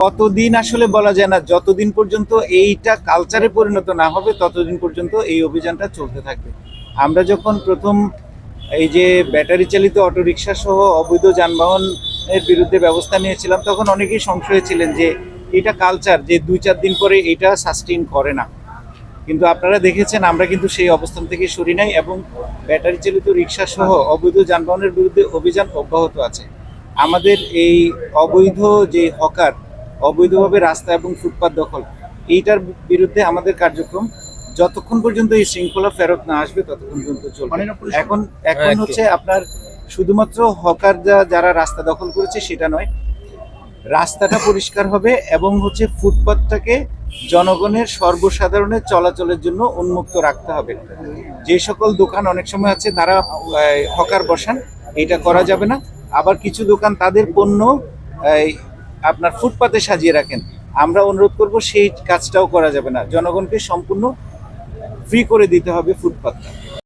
কতদিন আসলে বলা যায় না, যতদিন পর্যন্ত এইটা কালচারে পরিণত না হবে, ততদিন পর্যন্ত এই অভিযানটা চলতে থাকবে। আমরা যখন প্রথম এই যে ব্যাটারি চালিত অটোরিকশা সহ অবৈধ যানবাহনের বিরুদ্ধে ব্যবস্থা নিয়েছিলাম, তখন অনেকেই সংশয়ে ছিলেন যে এটা কালচার যে দুই চার দিন পরে এটা সাস্টেইন করে না। কিন্তু আপনারা দেখেছেন, আমরা কিন্তু সেই অবস্থান থেকে সরি নাই এবং ব্যাটারি চালিত রিক্সা সহ অবৈধ যানবাহনের বিরুদ্ধে অভিযান অব্যাহত আছে। আমাদের এই অবৈধ যে হকার অবৈধভাবে রাস্তা এবং ফুটপাত দখল। এইটার বিরুদ্ধে আমাদের কার্যক্রম যতক্ষণ পর্যন্ত এই শৃঙ্খলা ফেরত না আসবে ততক্ষণ পর্যন্ত চলবে। এখন এখন হচ্ছে আপনার শুধুমাত্র হকার যা- যারা রাস্তা দখল করেছে সেটা নয় রাস্তাটা পরিষ্কার হবে এবং হচ্ছে ফুটপাতটাকে জনগণের সর্বসাধারণের চলাচলের জন্য উন্মুক্ত রাখতে হবে। যে সকল দোকান অনেক সময় আছে তারা হকার বসান এটা করা যাবে না। আবার কিছু দোকান তাদের পণ্য এই, আপনার ফুটপাতে সাজিয়ে রাখেন। আমরা অনুরোধ করব সেই কাজটাও করা যাবে না। জনগণকে সম্পূর্ণ ফ্রি করে দিতে হবে ফুটপাতটা।